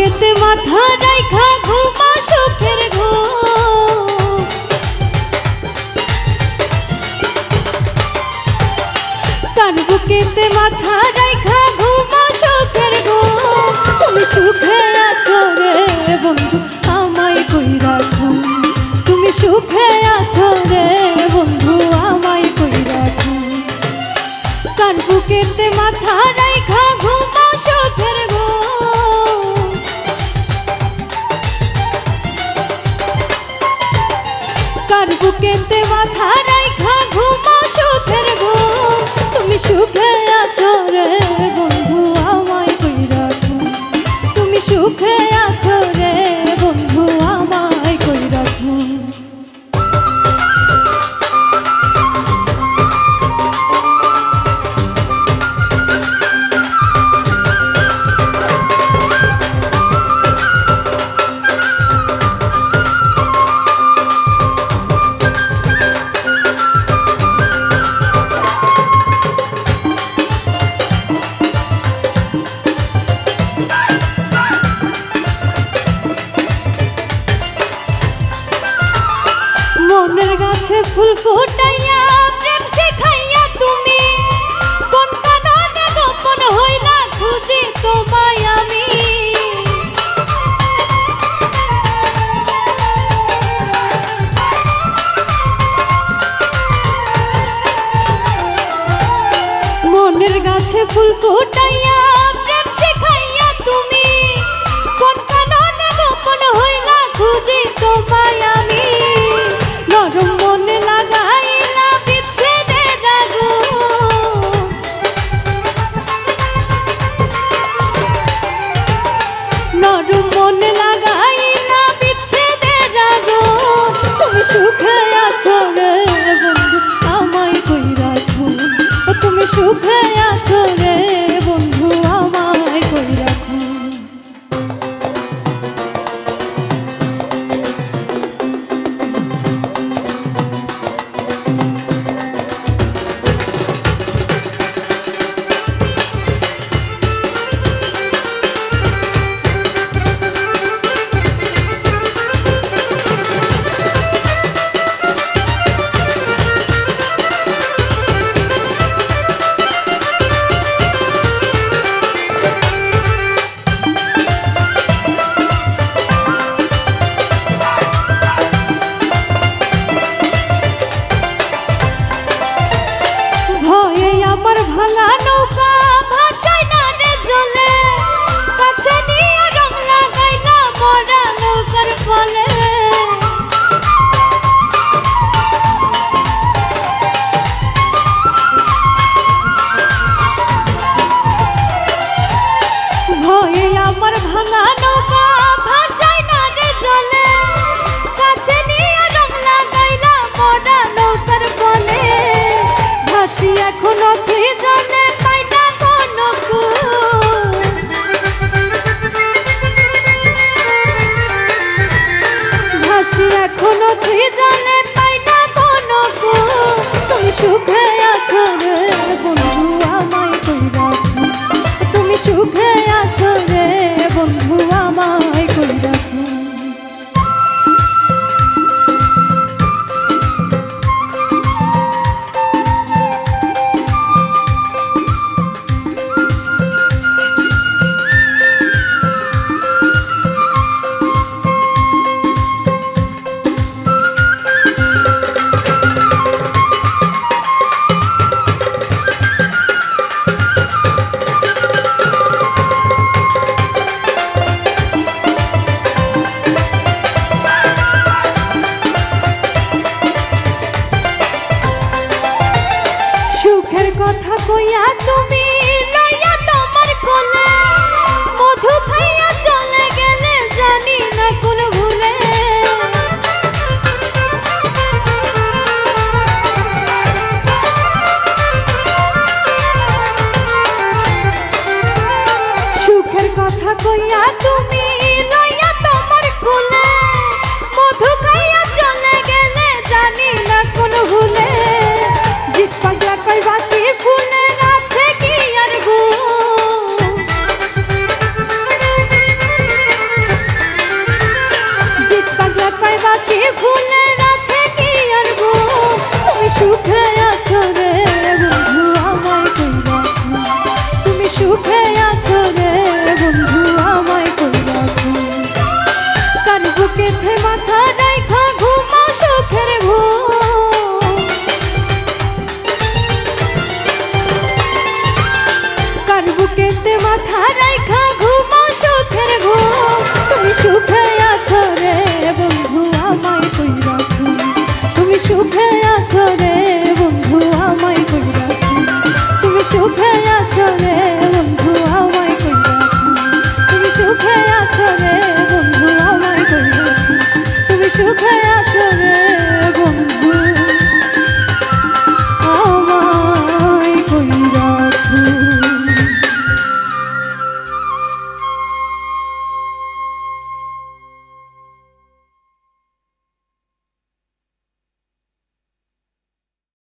বুকেতে মাথা রাইখা ঘুমা সুখের ঘুম। কার বুকেতে মাথা রাইখা ঘুমা সুখের ঘুম। তুমি সুখে আছো রে বন্ধু তার বুকেতে মাথা রাইখা ঘুমা সুখের গো তুমি সুখে আছো রে বন্ধু, আমায় কই রাখো? তুমি সুখে আছো রে ফুটা গল্পের ফলে। ভয়ে আমার ভাঙানো